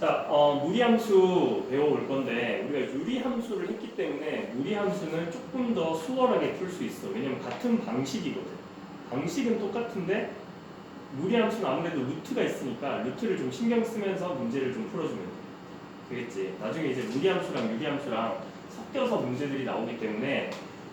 자, 어, 무리함수 배워올 건데 우리가 유리함수를 했기 때문에 무리함수는 조금 더 수월하게 풀 수 있어. 왜냐면 같은 방식이거든. 방식은 똑같은데 무리함수는 아무래도 루트가 있으니까 루트를 좀 신경 쓰면서 문제를 좀 풀어주면 돼. 되겠지? 나중에 이제 무리함수랑 유리함수랑 섞여서 문제들이 나오기 때문에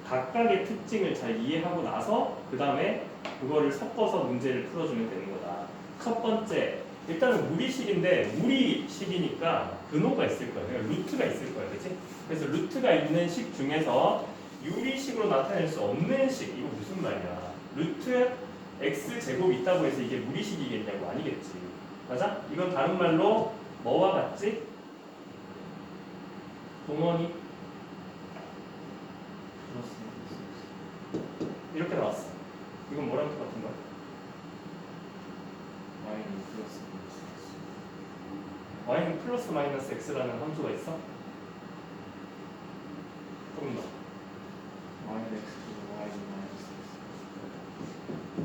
각각의 특징을 잘 이해하고 나서 그 다음에 그거를 섞어서 문제를 풀어주면 되는 거다. 첫 번째, 일단은 무리식인데 무리식이니까 근호가 있을. 그러니까 루트가 있을 거야, 그렇지? 그래서 루트가 있는 식 중에서 유리식으로 나타낼 수 없는 식 이거 무슨 말이야? 루트 x 제곱 있다고 해서 이게 무리식이겠냐고 아니겠지. 맞아? 이건 다른 말로 뭐와 같지? 동원이 이렇게 나왔어. 이건 뭐랑 똑같은 거야? Y는 플러스 마이너스 y는 플러스 마이너스 x라는 함수가 있어? 조금 더. y는 x y는 마이너스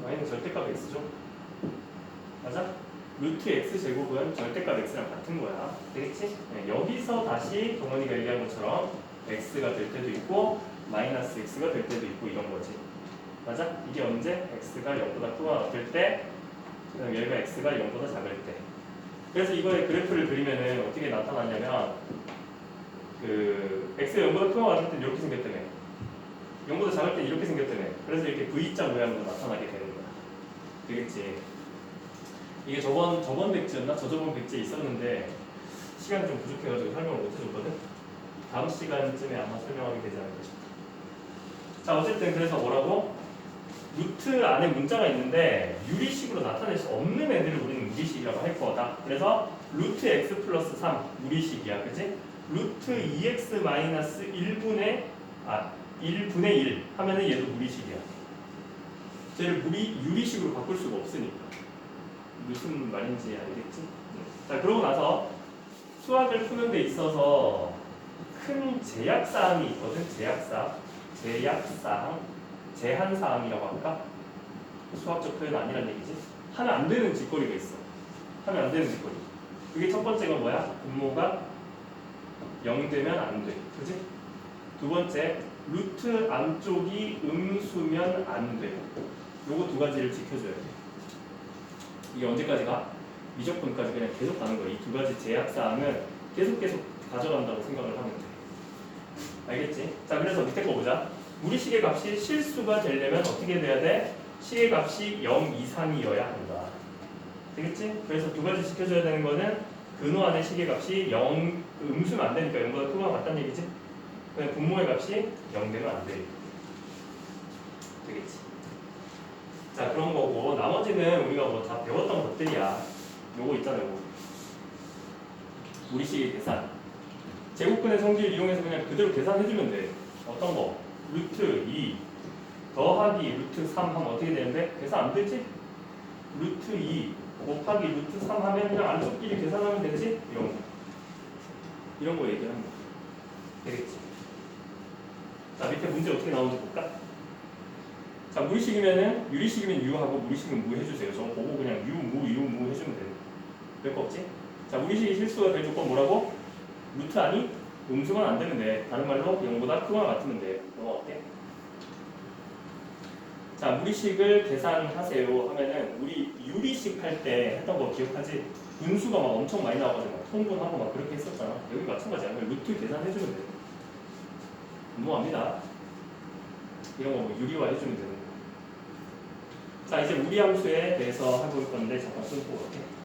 y는 절대값 x죠? 맞아? 루트 x 제곱은 절대값 x랑 같은 거야. 되겠지? 네, 여기서 다시 동원이가 얘기한 것처럼 x가 될 때도 있고 마이너스 x가 될 때도 있고 이런 거지. 맞아? 이게 언제? x가 0보다 크거나 같을 때, 여기가 x가 0보다 작을 때. 그래서 이거의 그래프를 그리면은 어떻게 나타나냐면 그 x가 0보다 크거나 같을 때는 이렇게 생겼다며. 0보다 작을 때 이렇게 생겼다며. 그래서 이렇게 V자 모양으로 나타나게 되는 거야. 되겠지? 이게 저번 저번 백지였나? 저저번 백지에 있었는데 시간이 좀 부족해가지고 설명을 못 해줬거든. 다음 시간쯤에 아마 설명하게 되지 않을까 싶다. 자 어쨌든 그래서 뭐라고? 루트 안에 문자가 있는데 유리식으로 나타낼 수 없는 애들을 우리는 무리식이라고 할 거다. 그래서 루트 x 플러스 3 무리식이야, 그지? 루트 2x 마이너스 1분의 아 1분의 1 하면은 얘도 무리식이야. 쟤를 무리 유리식으로 바꿀 수가 없으니까. 무슨 말인지 알겠지? 자 그러고 나서 수학을 푸는 데 있어서 큰 제약 사항이 있거든. 제약 사항, 제약 사항, 제한 사항이라고 할까? 수학적 표현 아니란 얘기지. 하면 안 되는 짓거리가 있어. 하면 안 되는 짓거리. 그게 첫 번째가 뭐야? 분모가 0 되면 안 돼. 그지? 두 번째, 루트 안쪽이 음수면 안 돼. 요거 두 가지를 지켜줘야 돼. 이게 언제까지 가? 미적분까지 그냥 계속 가는 거야. 이 두 가지 제약 사항은 계속 계속 가져간다고 생각을 하면 돼. 알겠지? 자, 그래서 밑에 거 보자. 우리 시계 값이 실수가 되려면 어떻게 돼야 돼? 시계 값이 0 이상이어야 한다. 되겠지? 그래서 두 가지 지켜줘야 되는 거는 근호 안의 시계 값이 0 음수면 안 되니까 0보다 크거나 같다는 얘기지? 그냥 분모의 값이 0 되면 안 돼. 되겠지? 자 그런 거고 나머지는 우리가 뭐 다 배웠던 것들이야. 요거 있잖아요. 요거. 우리 시계 계산. 제곱근의 성질 이용해서 그냥 그대로 계산해주면 돼. 어떤 거? 루트 2 더하기 루트 3 하면 어떻게 되는데? 계산 안 되지? 루트 2 곱하기 루트 3 하면 그냥 안쪽끼리 계산하면 되지? 이런 거. 이런 거 얘기하는 거. 되겠지? 자 밑에 문제 어떻게 나오는지 볼까? 자 무리식이면은 유리식이면 유하고 무리식은 무 해주세요. 저거 보고 그냥 유, 무, 유, 무 해주면 돼요. 별거 없지? 자 무리식이 실수가 될 조건 뭐라고? 루트 아니? 음수만 안 돼. 다른 말로 0보다 크거나 같으면 돼. 너 어때? 자 무리식을 계산하세요 하면은 우리 유리식 할 때 했던 거 기억하지? 분수가 막 엄청 많이 나와가지고 막 통분하고 막 그렇게 했었잖아. 여기 마찬가지야. 루트 계산해주면 돼. 분모합니다. 이런 거 뭐 유리화 해주면 되는 거. 자 이제 무리함수에 대해서 해볼 건데 잠깐 끊고 갈게.